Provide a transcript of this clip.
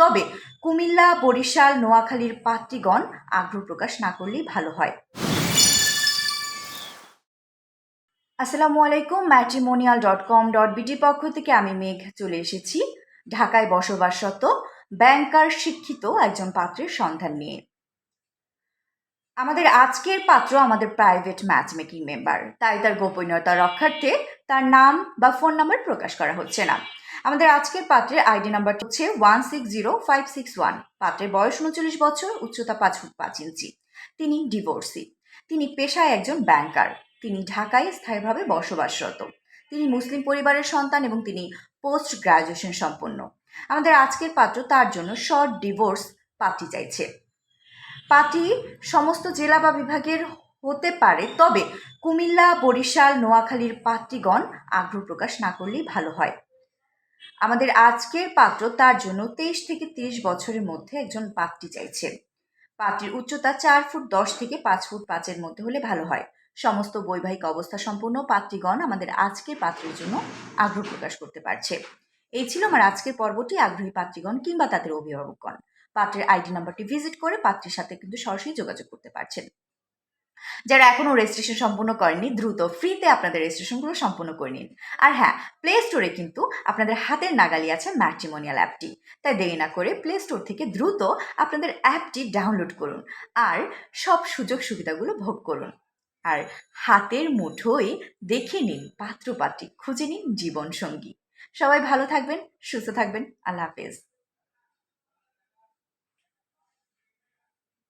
তবে কুমিল্লা, বরিশাল, নোয়াখালীর পাত্রীগণ আগ্রহ প্রকাশ না করলেই ভালো হয়। আসসালামু আলাইকুম ম্যাট্রিমোনিয়াল ডট কম ডট বিটির পক্ষ থেকে আমি মেঘ চলে এসেছি। ঢাকায় বসবাসরত ব্যাংকার শিক্ষিত একজন পাত্রের সন্ধান নিয়ে। আমাদের আজকের পাত্র আমাদের প্রাইভেট ম্যাচ মেকিং মেম্বার তাই তার গোপনীয়তা রক্ষার্থে তার নাম বা ফোন নাম্বার প্রকাশ করা হচ্ছে না। আমাদের আজকের পাত্রের আইডি নাম্বার হচ্ছে one six zero five six one. পাত্রের বয়স উনচল্লিশ বছর, উচ্চতা পাঁচ ফুট পাঁচ ইঞ্চি। তিনি ডিভোর্সি। তিনি পেশায় একজন ব্যাংকার। তিনি ঢাকায় স্থায়ীভাবে বসবাসরত। তিনি মুসলিম পরিবারের সন্তান এবং তিনি পোস্ট গ্রাজুয়েশন সম্পন্ন। আমাদের আজকের পাত্র তার জন্য শর্ট ডিভোর্স পাত্রী চাইছে। পার্টি সমস্ত জেলা বা বিভাগের হতে পারে, তবে কুমিল্লা, বরিশাল, নোয়াখালীর পাত্রীগণ আগ্রহ প্রকাশ না করলেই ভালো হয়। আমাদের আজকের পাত্র তার জন্য তেইশ থেকে তিরিশ বছরের মধ্যে একজন পাত্রী চাইছে। পাত্রীর উচ্চতা চার ফুট দশ থেকে পাঁচ ফুট পাঁচের মধ্যে হলে ভালো হয়। সমস্ত বৈবাহিক অবস্থা সম্পূর্ণ পাত্রীগণ আমাদের আজকের পাত্রের জন্য আগ্রহ প্রকাশ করতে পারছে। এই ছিল আমার আজকের পর্বটি। আগ্রহী পাত্রীগণ কিংবা তাদের অভিভাবকগণ। পাত্রের আইডি নাম্বারটি ভিজিট করে পাত্রীর সাথে কিন্তু সরাসরি যোগাযোগ করতে পারছেন। যারা এখনও রেজিস্ট্রেশন সম্পূর্ণ করেননি, দ্রুত ফ্রিতে আপনাদের রেজিস্ট্রেশনগুলো সম্পূর্ণ করে নিন। আর হ্যাঁ প্লে স্টোরে কিন্তু আপনাদের হাতের নাগালি আছে ম্যাট্রিমোনিয়াল অ্যাপটি তাই দেরি না করে প্লে স্টোর থেকে দ্রুত আপনাদের অ্যাপটি ডাউনলোড করুন আর সব সুযোগ সুবিধাগুলো ভোগ করুন। আর হাতের মুঠোয় দেখে নিন পাত্রপাত্রী, খুঁজে নিন জীবনসঙ্গী। সবাই ভালো থাকবেন, সুস্থ থাকবেন, আল্লাহ হাফেজ।